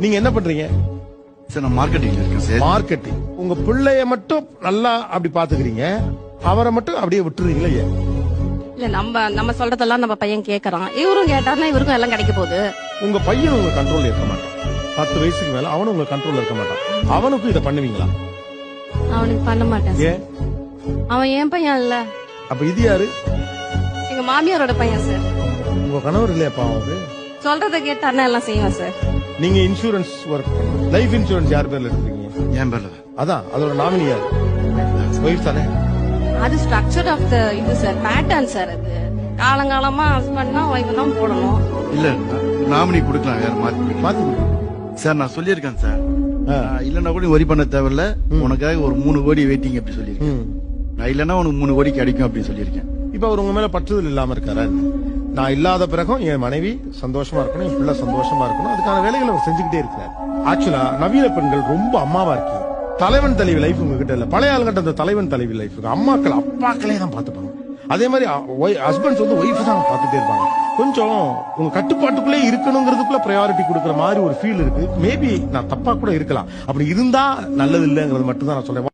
நீங்க என்ன பண்றீங்க? சார் நான் மார்க்கெட்டிங்ல இருக்கேன் சார் மார்க்கெட்டிங் உங்க பிள்ளைய மட்டும் நல்லா அப்படி பாத்துக்கிறீங்க. அவரை மட்டும் அப்படியே விட்டுறீங்களா. ஏன் இல்ல நம்ம நம்ம சொல்றதெல்லாம் நம்ம பையன் கேக்குறான். இவரும் கேட்டாருன்னா இவருக்கும் எல்லாம் கிடைக்க போகுது. உங்க பையன் உங்க கண்ட்ரோல்ல இருக்க மாட்டான். பத்து வயசுக்கு மேல அவனும் உங்க கண்ட்ரோல்ல இருக்க மாட்டான். அவனுக்கும் இதை பண்ணுவீங்களா? அவனுக்கு பண்ண மாட்டேன் சார். ஏன்? அவன் என் பையன் இல்ல. அப்ப இது யாரு? எங்க மாமியாரோட பையன் சார் உங்க கணவர் இல்லையாப்பா அவரு சொல்றத கேட்டாருன்னா எல்லாம் செய்வான் சார் நீங்க இன்சூரன்ஸ் ஒர்க் லைஃப் இன்சூரன்ஸ் யார் பேர்ல எடுத்துருக்கீங்க? என் பேர்ல தான். அதான் அதோட நாமினி யார்? ஒய்ஃப் தானே? அது ஸ்ட்ரக்சர் ஆஃப் த இது சார் பேட்டர்ன் சார் அது. காலங்காலமா ஹஸ்பண்ட்னா ஒய்ஃப் தான் போடணும். இல்ல நாமினி கொடுக்கலாம் வேற மாத்தி. மாத்தி. சார் நான் சொல்லியிருக்கேன் சார் இல்லன்னா கூட வரி பண்ண தேவையில்ல. உனக்காக ஒரு மூணு கோடி வெயிட்டிங் அப்படி சொல்லியிருக்கேன். நான் இல்லன்னா உனக்கு மூணு கோடி கிடைக்கும் அப்படின்னு சொல்லியிருக்கேன். இப்ப அவர் உங்க மேல பற்றுதல் இல்லாம இருக்காரா நான் இல்லாத பிறகும் என் மனைவி சந்தோஷமா இருக்கணும் என் பிள்ளை சந்தோஷமா இருக்கணும். அதுக்கான வேலைகளை அவர் செஞ்சுக்கிட்டே இருக்கிறார். ஆக்சுவலா நவீன பெண்கள் ரொம்ப அம்மாவா இருக்கீங்க. தலைவன் தலைவி லைஃப் உங்ககிட்ட இல்ல. பழைய ஆளுகிட்ட அந்த தலைவன் தலைவி லைஃப் அம்மாக்கள் அப்பாக்களே தான் பாத்துப்பாங்க அதே மாதிரி ஹஸ்பண்ட்ஸ் வந்து ஒய்ஃப் தான் பார்த்துட்டே இருப்பாங்க. கொஞ்சம் உங்க கட்டுப்பாட்டுக்குள்ளே இருக்கணுங்கிறதுக்குள்ள ப்ரையாரிட்டி கொடுக்குற மாதிரி ஒரு ஃபீல் இருக்கு. மேபி நான் தப்பா கூட இருக்கலாம். அப்படி இருந்தா நல்லது இல்லைங்கிறது மட்டும் தான் நான் சொல்றேன்.